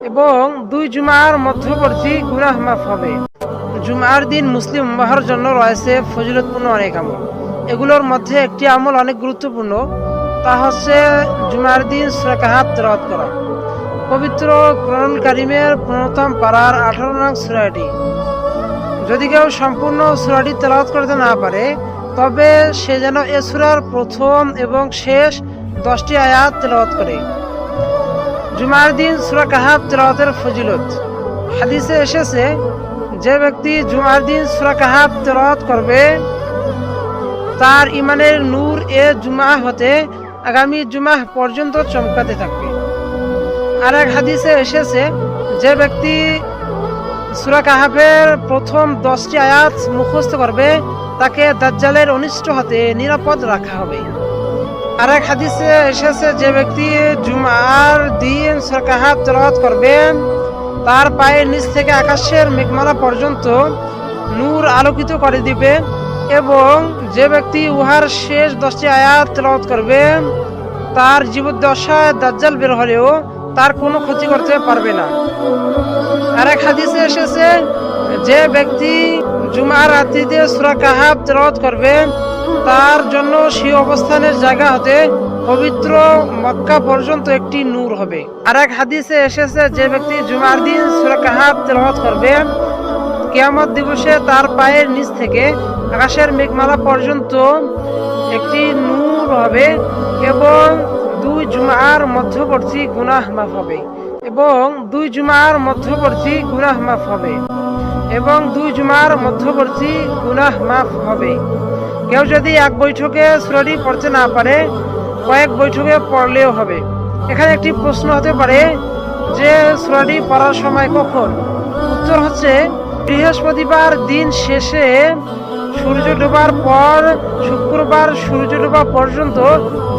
এবং দুই জুমার মধ্যবর্তী গুনাহ মাফ হবে। জুমার দিন মুসলিম উম্মাহর জন্য রয়েছে ফজিলতপূর্ণ অনেক আমল। এগুলোর মধ্যে একটি আমল অনেক গুরুত্বপূর্ণ, তা হচ্ছে জুমার দিন সূরা কাহাব তেলাওয়াত করা। পবিত্র কোরআন কারিমের প্রথম পাড়ার আঠারো নং সুরাটি। যদি কেউ সম্পূর্ণ সুরাটি তেলাওয়াত করতে না পারে, তবে সে যেন এ সুরার প্রথম এবং শেষ দশটি আয়াত তেলাওয়াত করে। জুমার দিন সুরা কাহাব ফজিলত। হাদিসে এসেছে, যে ব্যক্তি জুমার দিন সুরা কাহাব করবে, তার ইমানের নূর এ জুমা হতে আগামী জুমা পর্যন্ত চমকাতে থাকবে। আর এক হাদিসে এসেছে, যে ব্যক্তি সুরা কাহাবের প্রথম দশটি আয়াত মুখস্থ করবে, তাকে দাজ্জালের অনিষ্ট হতে নিরাপদ রাখা হবে। আর এক হাদিসে এসেছে, যে ব্যক্তি জুমার দিন সুরা কাহাব তেলাওয়াত করবেন, তার পায়ের নিচ থেকে আকাশের মেঘমালা পর্যন্ত নূর আলোকিত করে দিবে এবং যে ব্যক্তি উহার শেষ দশটি আয়াত তেলাওয়াত করবে তার জীবদ্দশায় দাজ্জাল বের হলেও তার কোনো ক্ষতি করতে পারবে না। আর এক হাদিসে এসেছে, যে ব্যক্তি জুমার রাত্রিতে সুরা কাহাব তেলাওয়াত করবে তার জন্য সেই অবস্থানের জায়গা হতে পবিত্র মক্কা পর্যন্ত একটি নূর হবে। আর এক হাদিসে এসেছে যে ব্যক্তি জুমার দিন সুরা কাহাব তেলাওয়াত করবে, কিয়ামত দিবসে তার পায়ের নিচ থেকে আকাশের মেঘমালা পর্যন্ত একটি নূর হবে এবং দুই জুমার মধ্যবর্তী গুনাহ মাফ হবে এবং দুই জুমার মধ্যবর্তী গুনাহ মাফ হবে এবং দুই জুমার মধ্যবর্তী গুনাহ মাফ হবে। কেউ যদি এক বৈঠকে সুরাটি পড়তে না পারে, কয়েক বৈঠকে পড়লেও হবে। এখানে একটি প্রশ্ন হতে পারে যে সুরাটি পড়ার সময় কখন? উত্তর হচ্ছে, বৃহস্পতিবার দিন শেষে সূর্য ডোবার পর, শুক্রবার সূর্য ডোবা পর্যন্ত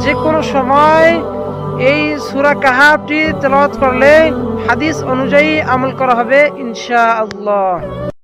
যে কোনো সময় এই সুরা কাহাবটি তেলাওয়াত করলে হাদিস অনুযায়ী আমল করা হবে ইনশা আল্লাহ